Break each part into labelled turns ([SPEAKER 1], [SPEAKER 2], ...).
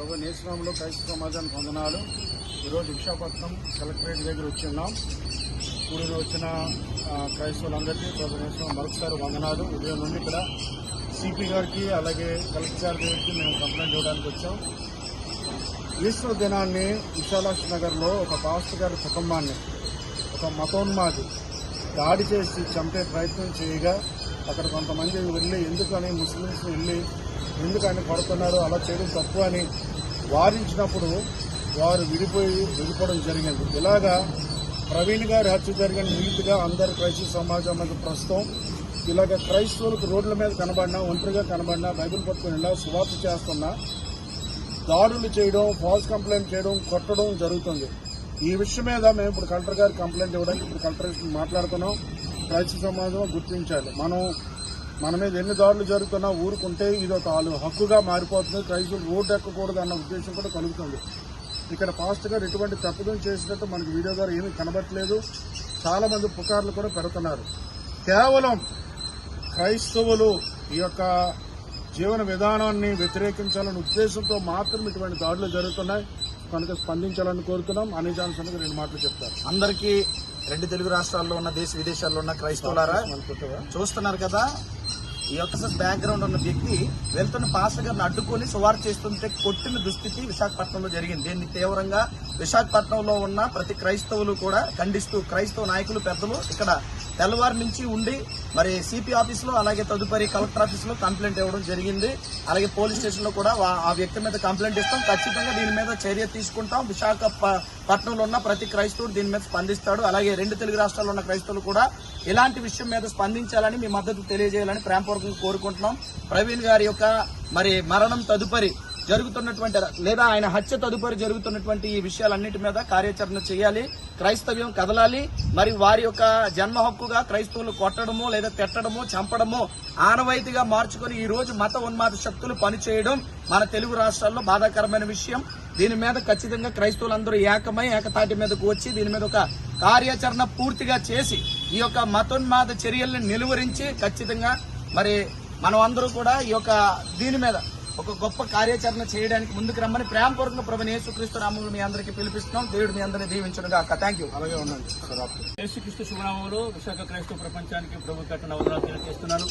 [SPEAKER 1] ప్రభు నేశ్వరంలో క్రైస్తవ సమాజానికి వందనాలు. ఈరోజు విశాఖపట్నం కలెక్టరేట్ దగ్గర వచ్చి ఉన్నాం ఊరిలో వచ్చిన క్రైస్తవులందరికీ ప్రభు నేశ్వరం మరొకసారి వందనాలు. ఉదయం నుండి ఇక్కడ సిపి గారికి అలాగే కలెక్టర్ గారి దగ్గరికి మేము కంప్లైంట్ ఇవ్వడానికి వచ్చాం. ఈశ్వర దినాన్ని విశాలాక్షి నగర్లో ఒక పాస్టర్ గారి కుటుంబాన్ని ఒక మతోన్మాది దాడి చేసి చంపే ప్రయత్నం చేయగా అక్కడ కొంతమంది వెళ్ళి ఎందుకని ముస్లిమ్స్ వెళ్ళి ఎందుకని పడుతున్నారు. అలా చేయడం తప్పు అని వారించినప్పుడు వారు విడిపోయి విడిపోవడం జరిగింది. ఇలాగా ప్రవీణ్ గారి హత్య జరిగిన నీతిగా అందరు క్రైస్తవ సమాజం మీద ప్రస్తుతం ఇలాగ క్రైస్తవులకు రోడ్ల మీద కనబడినా ఒంటరిగా కనబడినా బైబిల్ పట్టుకుని ఇలా సువార్త చేస్తున్నా దాడులు చేయడం ఫాల్స్ కంప్లైంట్ చేయడం కొట్టడం జరుగుతుంది. ఈ విషయం మీద మేము ఇప్పుడు కలెక్టర్ గారికి కంప్లైంట్ ఇవ్వడానికి ఇప్పుడు కలెక్టర్ మాట్లాడుతున్నాం. క్రైస్తవ సమాజం గుర్తించాలి. మనం మన మీద ఎన్ని దాడులు జరుగుతున్నా ఊరుకుంటే ఇది ఒక వాళ్ళు హక్కుగా మారిపోతుంది. క్రైస్తవులు రోడ్డు ఎక్కకూడదు అన్న ఉద్దేశం కూడా కలుగుతుంది. ఇక్కడ గారు ఎటువంటి తప్పుదం చేసినట్టు మనకి వీడియో ద్వారా ఏమీ కనబట్టలేదు చాలా మంది పుకార్లు కూడా పెడుతున్నారు. కేవలం క్రైస్తవులు ఈ యొక్క జీవన విధానాన్ని వ్యతిరేకించాలనే ఉద్దేశంతో మాత్రం ఇటువంటి దాడులు జరుగుతున్నాయి. కనుక స్పందించాలని కోరుతున్నాం. అనీ జాన్సన్ రెండు మాటలు చెప్తారు.
[SPEAKER 2] అందరికీ రెండు తెలుగు రాష్ట్రాల్లో ఉన్న దేశ విదేశాల్లో ఉన్న క్రైస్తవులారా చూస్తున్నారు కదా ఈ యొక్క బ్యాక్గ్రౌండ్ ఉన్న వ్యక్తి వెళ్తున్న పాస్టర్ గారిని అడ్డుకొని సువార్ చేస్తుంటే కొట్టిన దుస్థితి విశాఖపట్నంలో జరిగింది. దీన్ని తీవ్రంగా విశాఖపట్నంలో ఉన్న ప్రతి క్రైస్తవులు కూడా ఖండిస్తూ క్రైస్తవ నాయకులు పెద్దలు ఇక్కడ తెల్లవారి నుంచి ఉండి మరి సిపి ఆఫీసులో అలాగే తదుపరి కలెక్టర్ ఆఫీసులో కంప్లైంట్ ఇవ్వడం జరిగింది. అలాగే పోలీస్ స్టేషన్లో కూడా ఆ వ్యక్తి మీద కంప్లైంట్ ఇస్తాం. ఖచ్చితంగా దీని మీద చర్య తీసుకుంటాం. విశాఖ పట్నంలో ఉన్న ప్రతి క్రైస్తవుడు దీని మీద స్పందిస్తాడు. అలాగే రెండు తెలుగు రాష్ట్రాల్లో ఉన్న క్రైస్తవులు కూడా ఇలాంటి విషయం మీద స్పందించాలని మీ మద్దతు తెలియజేయాలని ప్రేమపూర్వకంగా కోరుకుంటున్నాం. ప్రవీణ్ గారి యొక్క మరి మరణం తదుపరి జరుగుతున్నటువంటి లేదా ఆయన హత్య తదుపరి జరుగుతున్నటువంటి ఈ విషయాలన్నిటి మీద కార్యాచరణ చేయాలి క్రైస్తవ్యం కదలాలి మరి వారి యొక్క జన్మ హక్కుగా క్రైస్తవులు కొట్టడము లేదా తిట్టడము చంపడము ఆనవాయితీగా మార్చుకొని ఈ రోజు మత ఉన్మాద శక్తులు పనిచేయడం మన తెలుగు రాష్ట్రాల్లో బాధాకరమైన విషయం. దీని మీద ఖచ్చితంగా క్రైస్తవులందరూ ఏకమై ఏకతాటి మీదకు వచ్చి దీని మీద ఒక కార్యాచరణ పూర్తిగా చేసి ఈ యొక్క మతోన్మాద చర్యల్ని నిలువరించి ఖచ్చితంగా మరి మనం అందరూ కూడా ఈ యొక్క దీని మీద ఒక గొప్ప కార్యాచరణ చేయడానికి ముందుకు రమ్మని ప్రేమపూర్వకంగా ప్రభు యేసుక్రీస్తు నామములు మీ అందరికీ పిలిపిస్తున్నాం. దేవుడు మీ అందరినీ దీవించను గాక. థ్యాంక్ యూ
[SPEAKER 1] అలాగే ఆపు.
[SPEAKER 3] యేసుక్రీస్తు శుభనామంలో విశాఖ క్రైస్తవ ప్రపంచానికి ప్రభు కట్టిన అవసరాలు తెలియజేస్తున్నాను.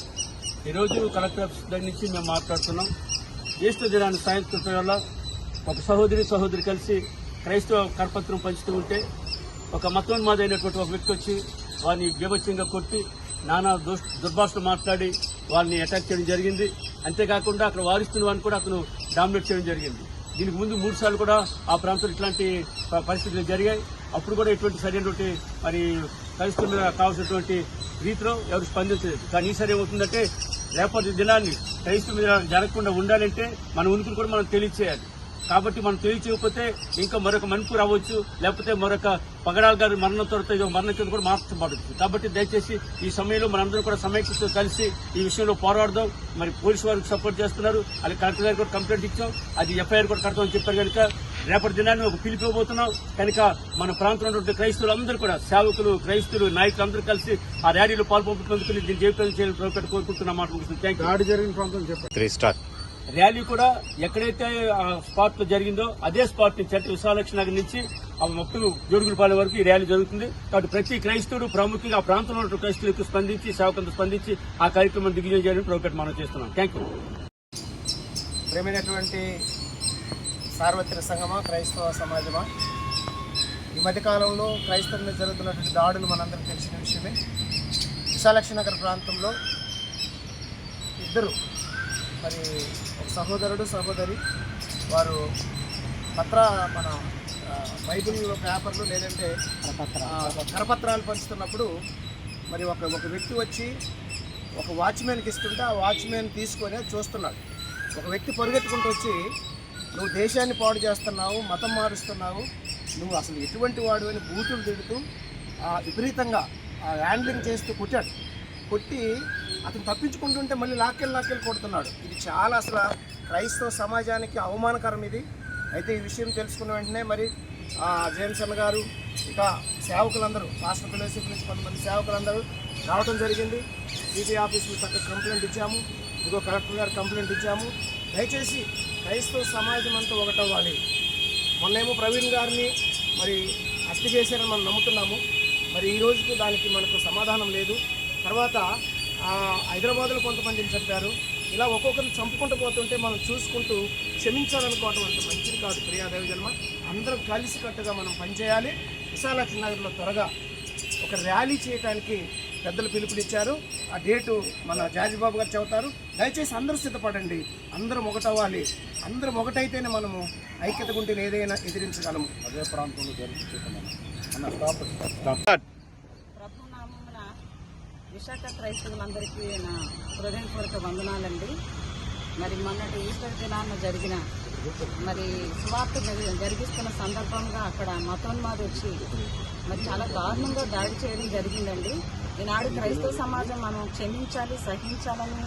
[SPEAKER 3] ఈరోజు కలెక్టర్ ఆఫీస్ దగ్గర నుంచి మేము మాట్లాడుతున్నాం. ఈస్టర్ దినాన్ని సాయంత్రం వల్ల ఒక సహోదరి సహోదరి కలిసి క్రైస్తవ కరపత్రం పంచుతూ ఉంటే ఒక మతోన్మాదైనటువంటి ఒక వ్యక్తి వచ్చి వారిని బీభత్సంగా కొట్టి నానా దుష్ దుర్భాషలు మాట్లాడి వాళ్ళని అటాక్ చేయడం జరిగింది. అంతేకాకుండా అక్కడ వారిస్తున్న వారిని కూడా అతను డామినేట్ చేయడం జరిగింది. దీనికి ముందు మూడు సార్లు కూడా ఆ ప్రాంతంలో ఇట్లాంటి ప- పరిస్థితులు జరిగాయి. అప్పుడు కూడా ఇటువంటి సరైనటువంటి మరి పరిస్థితుల మీద కావాల్సినటువంటి రీతిలో ఎవరు స్పందించలేదు. కానీ ఈసారి ఏమవుతుందంటే రేపటి దినాన్ని క్రైస్తవ మీద జరగకుండా ఉండాలంటే మన ఉనికిని కూడా మనం తెలియచేయాలి. కాబట్టి మనం తెలియచేయకపోతే ఇంకా మరొక మనుపు రావచ్చు లేకపోతే మరొక పగడాల గారి మరణం తర్వాత మరణం కింద కూడా మార్చబడచ్చు కాబట్టి దయచేసి ఈ సమయంలో మనందరం కూడా సమైక్యతో కలిసి ఈ విషయంలో పోరాడదాం. మరి పోలీసు వారికి సపోర్ట్ చేస్తున్నారు. అది కలెక్టర్ గారికి కూడా కంప్లైంట్ ఇచ్చాం. అది ఎఫ్ఐఆర్ కూడా కడతామని చెప్పారు కనుక రేపటి దినాన్ని ఒక పిలుపు ఇవ్వబోతున్నాం. కనుక మన ప్రాంతంలో క్రైస్తవులు అందరూ కూడా సేవకులు క్రైస్తవులు నాయకులు అందరూ కలిసి ఆ ర్యాలీలో పాల్పొందుతున్నందుకు దీన్ని జయప్రదం చేయాలని కోరుకుంటున్న మాట ముగిస్తుంది. థ్యాంక్ యూ
[SPEAKER 1] జరిగిన ప్రాంతం చెప్పండి.
[SPEAKER 4] Three star.
[SPEAKER 3] ర్యాలీ కూడా ఎక్కడైతే ఆ స్పాట్లో జరిగిందో అదే స్పాట్ నుంచి అంటే విశాలక్ష నగర్ నుంచి ఆ మొత్తం జోడుగులపాలెం వరకు ఈ ర్యాలీ జరుగుతుంది. కాబట్టి ప్రతి క్రైస్తవుడు ప్రాముఖ్యంగా ఆ ప్రాంతంలో ఉన్న క్రైస్తవులకు స్పందించి సేవకులకు స్పందించి ఆ కార్యక్రమం దిగ్విజయం చేయాలని ప్రభుత్వం మనం చేస్తున్నాం. థ్యాంక్ యూ
[SPEAKER 5] ప్రేమైనటువంటి సార్వత్రిక సంఘమా క్రైస్తవ సమాజమా? ఈ మధ్యకాలంలో క్రైస్తవుల మీద జరుగుతున్నటువంటి దాడులు మనందరం తెలిసిన విషయమే. విశాలక్ష నగర్ ప్రాంతంలో ఇద్దరు మరి ఒక సహోదరుడు సహోదరి వారు పత్ర మన బైబిల్ పేపర్లు లేదంటే ఆ, కరపత్రాలు పంచుతున్నప్పుడు మరి ఒక ఒక వ్యక్తి వచ్చి ఒక వాచ్మెన్కి ఇస్తుంటే ఆ వాచ్మెన్ తీసుకొని చూస్తున్నాడు. ఒక వ్యక్తి పరిగెత్తుకుంటూ వచ్చి నువ్వు దేశాన్ని పాడు చేస్తున్నావు మతం మారుస్తున్నావు నువ్వు అసలు ఎటువంటి వాడు అని బూతులు తిడుతూ ఆ, విపరీతంగా ఆ హ్యాండ్లింగ్ చేస్తూ కొట్టాడు. కొట్టి అతను తప్పించుకుంటుంటే మళ్ళీ లాక్కెళ్ళి లాక్కెళ్ళి కొడుతున్నాడు. ఇది చాలా అసలు క్రైస్తవ సమాజానికి అవమానకరం ఇది. అయితే ఈ విషయం తెలుసుకున్న వెంటనే మరి ఆ, జేమ్స్ అన్న గారు ఇక సేవకులందరూ రాష్ట్ర పిల్లసి నుంచి కొంతమంది సేవకులందరూ రావడం జరిగింది. సిటీ ఆఫీస్కి చక్కగా కంప్లైంట్ ఇచ్చాము. ఇదిగో కలెక్టర్ గారు కంప్లైంట్ ఇచ్చాము. దయచేసి క్రైస్తవ సమాజం అంతా ఒకటవ్వాలి. మొన్నేమో ప్రవీణ్ గారిని మరి హత్య చేశారని మనం నమ్ముతున్నాము. మరి ఈ రోజుకు దానికి మనకు సమాధానం లేదు. తర్వాత ఆ, హైదరాబాద్లో కొంతమందిని చంపారు ఇలా ఒక్కొక్కరిని చంపుకుంటూ పోతుంటే మనం చూసుకుంటూ క్షమించాలనుకోవటం అంత మంచిది కాదు ప్రియాదేవి జన్మ. అందరం కలిసికట్టుగా మనం పనిచేయాలి. విశాలాక్షి నగర్లో త్వరగా ఒక ర్యాలీ చేయడానికి పెద్దలు పిలుపునిచ్చారు. ఆ డేటు మన జాజిబాబు గారు చెబుతారు. దయచేసి అందరూ సిద్ధపడండి. అందరం ఒకటవ్వాలి. అందరం ఒకటైతేనే మనము ఐక్యత ఉంటే ఏదైనా ఎదిరించగలము.
[SPEAKER 1] అదే ప్రాంతంలో జరుగుతున్నాం అన్న స్టాప్ స్టాప్
[SPEAKER 4] ప్రభు నామమున విశాఖ క్రైస్తవులందరికీ నా హృదయపూర్వక వందనాలండి. మరి మొన్నటి ఈస్టర్ దినాన్న జరిగిన మరి సువార్త జరిగిస్తున్న సందర్భంగా అక్కడ మతోన్మాది వచ్చి మరి చాలా దారుణంగా దాడి చేయడం జరిగిందండి. ఈనాడు క్రైస్తవ సమాజం మనం క్షమించాలి సహించాలని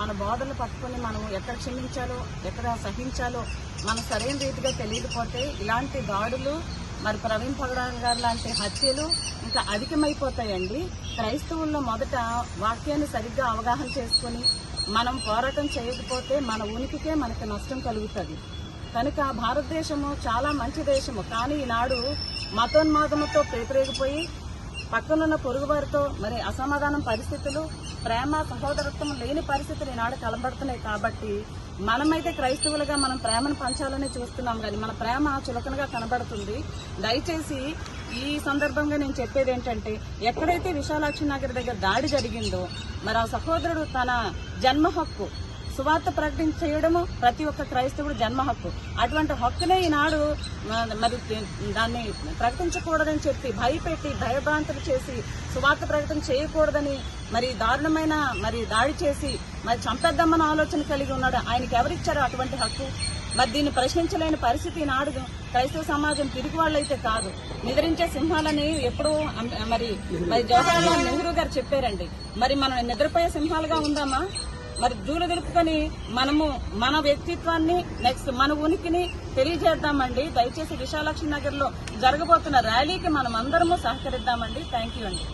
[SPEAKER 4] మన బోధలు పట్టుకొని మనం ఎక్కడ క్షమించాలో ఎక్కడ సహించాలో మనం సరైన రీతిగా తెలియకపోతే ఇలాంటి దాడులు మరి ప్రవీణ్ పగడాన్ గారు లాంటి హత్యలు ఇంకా అధికమైపోతాయండి. క్రైస్తవుల్లో మొదట వాక్యాన్ని సరిగ్గా అవగాహన చేసుకొని మనం పోరాటం చేయకపోతే మన ఉనికికే మనకి నష్టం కలుగుతుంది. కనుక భారతదేశము చాలా మంచి దేశము. కానీ ఈనాడు మతోన్మాదముతో పేపరేగిపోయి పక్కనున్న పొరుగు వారితో మరి అసమాధానం పరిస్థితులు ప్రేమ సహోదరత్వం లేని పరిస్థితులు ఈనాడు కలబడుతున్నాయి కాబట్టి మనమైతే క్రైస్తవులుగా మనం ప్రేమను పంచాలని చూస్తున్నాం కానీ మన ప్రేమ చులకనగా కనబడుతుంది. దయచేసి ఈ సందర్భంగా నేను చెప్పేది ఏంటంటే ఎక్కడైతే విశాలాక్షి నగర్ దగ్గర దాడి జరిగిందో మరి ఆ సహోదరుడు తన జన్మ హక్కు సువార్త ప్రకటన చేయడము ప్రతి ఒక్క క్రైస్తవుడు జన్మ హక్కు. అటువంటి హక్కునే ఈనాడు మ- మరి దాన్ని ప్రకటించకూడదని చెప్పి భయపెట్టి భయభ్రాంతులు చేసి సువార్త ప్రకటన చేయకూడదని మరి దారుణమైన మరి దాడి చేసి మరి చంపేద్దామన్న ఆలోచన కలిగి ఉన్నాడు. ఆయనకి ఎవరిచ్చారు అటువంటి హక్కు? మరి దీన్ని ప్రశ్నించలేని పరిస్థితి ఈనాడు క్రైస్తవ సమాజం తిరిగి వాళ్ళైతే కాదు. నిద్రించే సింహాలని ఎప్పుడూ మరి మరి జవహర్లాల్ నెహ్రూ గారు చెప్పారండి. మరి మనం నిద్రపోయే సింహాలుగా ఉందామా? మరి జూలు తెలుపుకొని మనము మన వ్యక్తిత్వాన్ని నెక్స్ట్ మన ఉనికిని తెలియజేద్దామండి. దయచేసి విశాలక్ష్మి నగర్లో జరగబోతున్న ర్యాలీకి మనం అందరము సహకరిద్దామండి. థ్యాంక్ యూ అండి.